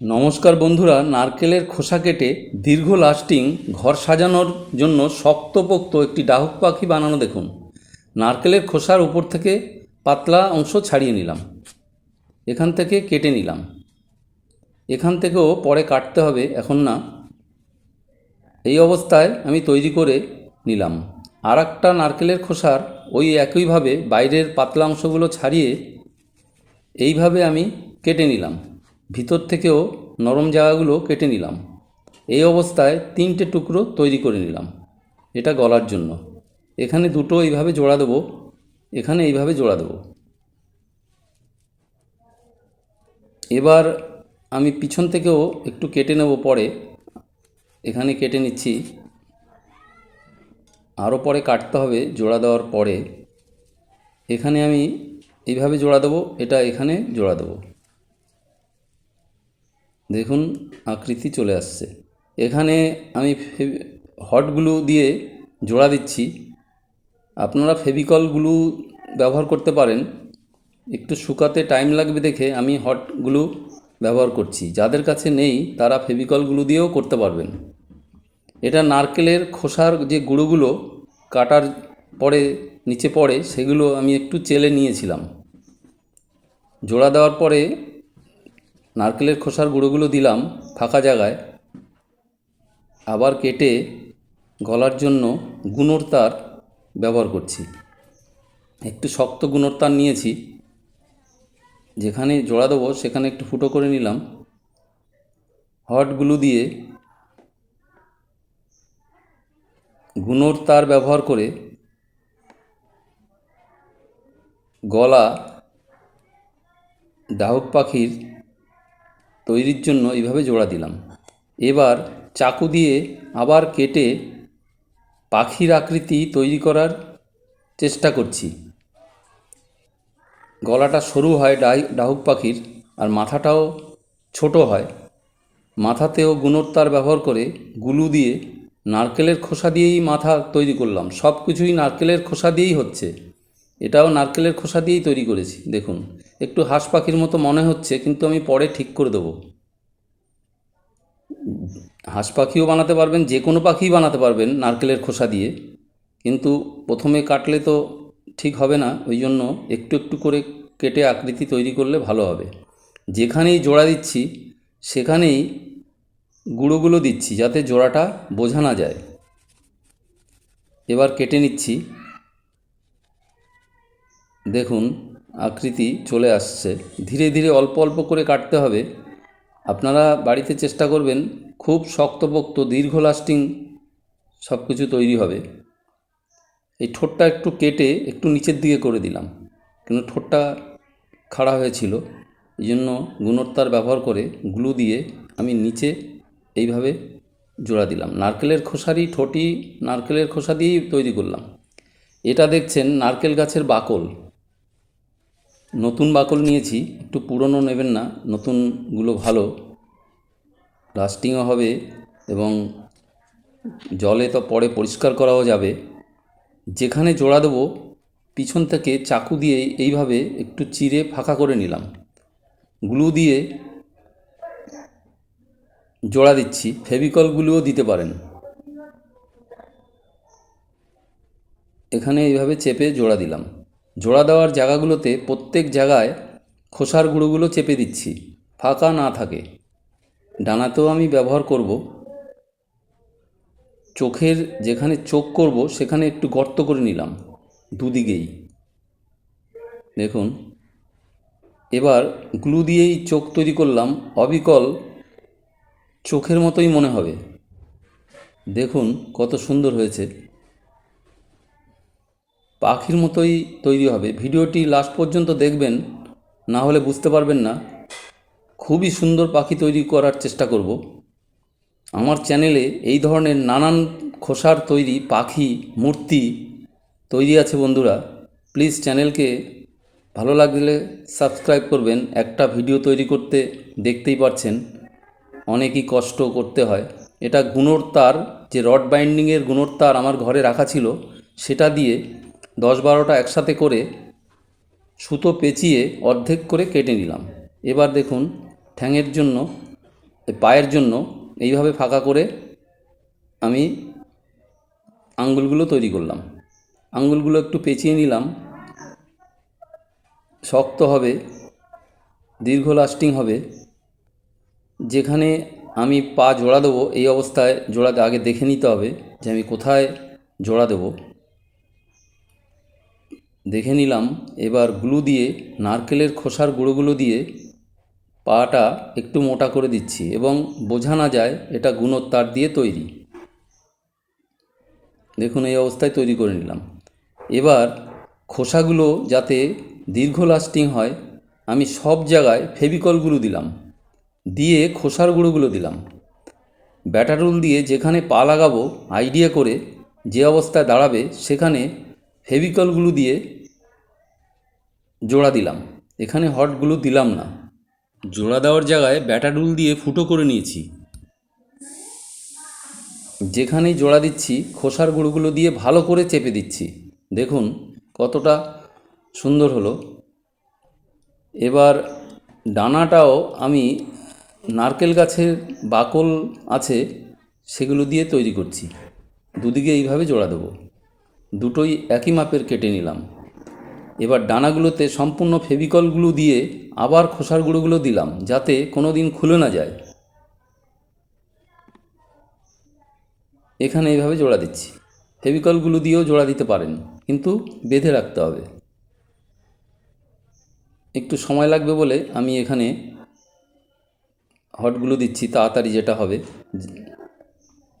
নমস্কার বন্ধুরা, নারকেলের খোসা কেটে দীর্ঘ লাস্টিং, ঘর সাজানোর জন্য শক্তপোক্ত একটি ডাহুক পাখি বানানো দেখুন। নারকেলের খোসার উপর থেকে পাতলা অংশ ছাড়িয়ে নিলাম। এখান থেকে কেটে নিলাম। এখান থেকেও পরে কাটতে হবে, এখন না। এই অবস্থায় আমি তৈরি করে নিলাম। আর একটা নারকেলের খোসার ওই একইভাবে বাইরের পাতলা অংশগুলো ছাড়িয়ে এইভাবে আমি কেটে নিলাম। ভিতর থেকেও নরম জায়গাগুলো কেটে নিলাম। এই অবস্থায় তিনটে টুকরো তৈরি করে নিলাম, এটা গলার জন্য। এখানে দুটো এইভাবে জোড়া দেবো, এখানে এইভাবে জোড়া দেবো। এবার আমি পিছন থেকেও একটু কেটে নেব পরে। এখানে কেটে নিচ্ছি। আরও পরে কাটতে হবে জোড়া দেওয়ার পরে। এখানে আমি এইভাবে জোড়া দেবো, এটা এখানে জোড়া দেবো। দেখুন, আকৃতি চলে আসছে। এখানে আমি ফে- হটগুলো দিয়ে জোড়া দিচ্ছি। আপনারা ফেভিকলগুলো ব্যবহার করতে পারেন। একটু শুকাতে টাইম লাগবে দেখে আমি হটগুলো ব্যবহার করছি। যাদের কাছে নেই, তারা ফেভিকলগুলো দিয়েও করতে পারবেন। এটা নারকেলের খোসার যে গুঁড়োগুলো কাটার পরে নিচে পড়ে, সেগুলো আমি একটু চেলে নিয়েছিলাম। জোড়া দেওয়ার পরে নারকেলের খোসার গুঁড়োগুলো দিলাম ফাঁকা জায়গায়। আবার কেটে গলার জন্য গুণর তার ব্যবহার করছি। একটু শক্ত গুণর তার নিয়েছি। যেখানে জোড়া দেবো সেখানে একটু ফুটো করে নিলাম। হটগুলো দিয়ে গুণর তার ব্যবহার করে গলা ডাহুক পাখির তৈরির জন্য এইভাবে জোড়া দিলাম। এবার চাকু দিয়ে আবার কেটে পাখির আকৃতি তৈরি করার চেষ্টা করছি। গলাটা সরু হয় ডাই, ডাহুক পাখির আর মাথাটাও ছোট হয়। মাথাতেও গুণর তার ব্যবহার করে গুলু দিয়ে নারকেলের খোসা দিয়েই মাথা তৈরি করলাম। সব কিছুই নারকেলের খোসা দিয়েই হচ্ছে। এটাও নারকেলের খোসা দিয়েই তৈরি করেছি, দেখুন। একটু হাঁস পাখির মতো মনে হচ্ছে, কিন্তু আমি পরে ঠিক করে দেবো। হাঁস পাখিও বানাতে পারবেন, যে কোনো পাখিই বানাতে পারবেন নারকেলের খোসা দিয়ে। কিন্তু প্রথমে কাটলে তো ঠিক হবে না, ওই জন্য একটু একটু করে কেটে আকৃতি তৈরি করলে ভালো হবে। যেখানেই জোড়া দিচ্ছি, সেখানেই গুঁড়োগুলো দিচ্ছি, যাতে জোড়াটা বোঝা না যায়। এবার কেটে নিচ্ছি। দেখুন, আকৃতি চলে আসছে। ধীরে ধীরে অল্প অল্প করে কাটতে হবে। আপনারা বাড়িতে চেষ্টা করবেন খুব শক্তপোক্ত দীর্ঘ লাস্টিং সব কিছু তৈরি হবে। এই ঠোঁটটা একটু কেটে একটু নিচের দিকে করে দিলাম কিন্তু ঠোঁটটা খাড়া হয়েছিল। এই জন্য গুণোত্তার ব্যবহার করে গ্লু দিয়ে আমি নিচে এইভাবে জোড়া দিলাম। নারকেলের খোসারই ঠোঁটি নারকেলের খোসা দিয়েই তৈরি করলাম। এটা দেখছেন নারকেল গাছের বাকল। নতুন বাকল নিয়েছি, একটু পুরনো নেবেন না, নতুনগুলো ভালো। লাস্টিংও হবে এবং জলে তো পরে পরিষ্কার করাও যাবে। যেখানে জোড়া দেবো, পিছন থেকে চাকু দিয়ে এইভাবে একটু চিরে ফাঁকা করে নিলাম। গ্লু দিয়ে জোড়া দিচ্ছি, ফেভিকলগুলোও দিতে পারেন। এখানে এইভাবে চেপে জোড়া দিলাম। জোড়া দেওয়ার জায়গাগুলোতে প্রত্যেক জায়গায় খোসার গুঁড়োগুলো চেপে দিচ্ছি, ফাঁকা না থাকে। ডানাতেও আমি ব্যবহার করব। চোখের যেখানে চোখ করব, সেখানে একটু গর্ত করে নিলাম, দুদিকেই। দেখুন, এবার গ্লু দিয়েই চোখ তৈরি করলাম, অবিকল চোখের মতোই মনে হবে। দেখুন কত সুন্দর হয়েছে। পাখির মতোই তৈরি হবে। ভিডিওটি লাস্ট পর্যন্ত দেখবেন, না হলে বুঝতে পারবেন না। খুবই সুন্দর পাখি তৈরি করার চেষ্টা করব। আমার চ্যানেলে এই ধরনের নানান খোসার তৈরি পাখি, মূর্তি তৈরি আছে বন্ধুরা। প্লিজ চ্যানেলকে ভালো লাগলে সাবস্ক্রাইব করবেন। একটা ভিডিও তৈরি করতে দেখতেই পাচ্ছেন অনেকই কষ্ট করতে হয়। এটা গুণর তার, যে রড বাইন্ডিংয়ের গুণর তার আমার ঘরে রাখা ছিল, সেটা দিয়ে দশ বারোটা একসাথে করে সুতো পেঁচিয়ে অর্ধেক করে কেটে নিলাম। এবার দেখুন, ঠ্যাঙের জন্য, পায়ের জন্য এইভাবে ফাঁকা করে আমি আঙ্গুলগুলো তৈরি করলাম। আঙ্গুলগুলো একটু পেঁচিয়ে নিলাম। শক্ত হবে, দীর্ঘ লাস্টিং হবে। যেখানে আমি পা জোড়া দেবো, এই অবস্থায় জোড়াতে আগে দেখে নিতে হবে যে আমি কোথায় জোড়া দেবো। দেখে নিলাম, এবার গ্লু দিয়ে নারকেলের খোসার গুঁড়োগুলো দিয়ে পাটা একটু মোটা করে দিচ্ছি এবং বোঝা না যায় এটা গুণোর তার দিয়ে তৈরি। দেখুন, এই অবস্থায় তৈরি করে নিলাম। এবার খোসাগুলো যাতে দীর্ঘ লাস্টিং হয়, আমি সব জায়গায় ফেভিকলগুলো দিলাম, দিয়ে খোসার গুঁড়োগুলো দিলাম। ব্যাটারুল দিয়ে যেখানে পা লাগাবো, আইডিয়া করে যে অবস্থায় দাঁড়াবে, সেখানে ফেভিকলগুলো দিয়ে জোড়া দিলাম। এখানে হটগুলো দিলাম না। জোড়া দেওয়ার জায়গায় ব্যাটারুল দিয়ে ফুটো করে নিয়েছি। যেখানেই জোড়া দিচ্ছি, খোসার গুঁড়োগুলো দিয়ে ভালো করে চেপে দিচ্ছি। দেখুন কতটা সুন্দর হলো। এবার ডানাটাও আমি নারকেল গাছের বাকল আছে, সেগুলো দিয়ে তৈরি করছি। দুদিকে এইভাবে জোড়া দেবো। দুটোই একই মাপের কেটে নিলাম। এবার ডানাগুলোতে সম্পূর্ণ ফেভিকলগুলো দিয়ে আবার খোসার গুঁড়োগুলো দিলাম, যাতে কোনো দিন খুলে না যায়। এখানে এইভাবে জোড়া দিচ্ছি। ফেভিকলগুলো দিয়েও জোড়া দিতে পারেন, কিন্তু বেঁধে রাখতে হবে। একটু সময় লাগবে বলে আমি এখানে হটগুলো দিচ্ছি, তাড়াতাড়ি যেটা হবে।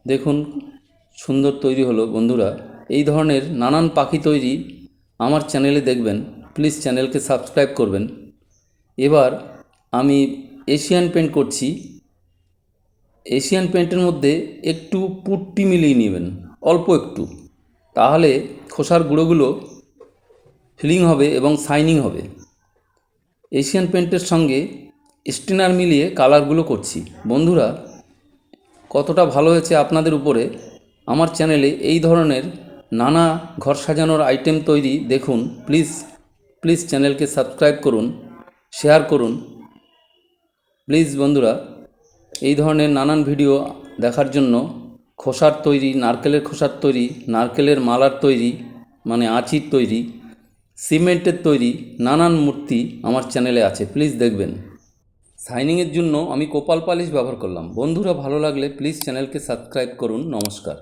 দেখুন, সুন্দর তৈরি হলো, বন্ধুরা। এই ধরনের নানান পাখি তৈরি আমার চ্যানেলে দেখবেন প্লিজ চ্যানেলকে সাবস্ক্রাইব করবেন। এবার আমি এশিয়ান পেন্ট করছি। এশিয়ান পেন্টের মধ্যে একটু পুট্টি মিলিয়ে নেবেন, অল্প একটু। তাহলে খোসার গুঁড়োগুলো ফিলিং হবে এবং শাইনিং হবে। এশিয়ান পেন্টের সঙ্গে স্টিনার মিলিয়ে কালারগুলো করছি। বন্ধুরা, কতটা ভালো হয়েছে আপনাদের উপরে? আমার চ্যানেলে এই ধরনের নানা ঘর সাজানোর আইটেম তৈরি দেখুন প্লিজ প্লিজ চ্যানেলকে সাবস্ক্রাইব করুন শেয়ার করুন। প্লিজ বন্ধুরা, এই ধরনের নানান ভিডিও দেখার জন্য খোসার তৈরি, নারকেলের খোসার তৈরি, নারকেলের মালার তৈরি মানে আঁচির তৈরি, সিমেন্টের তৈরি নানান মূর্তি আমার চ্যানেলে আছে প্লিজ দেখবেন। সাইনিংয়ের জন্য আমি কোপাল পালিশ ব্যবহার করলাম। বন্ধুরা, ভালো লাগলে প্লিজ চ্যানেলকে সাবস্ক্রাইব করুন, নমস্কার।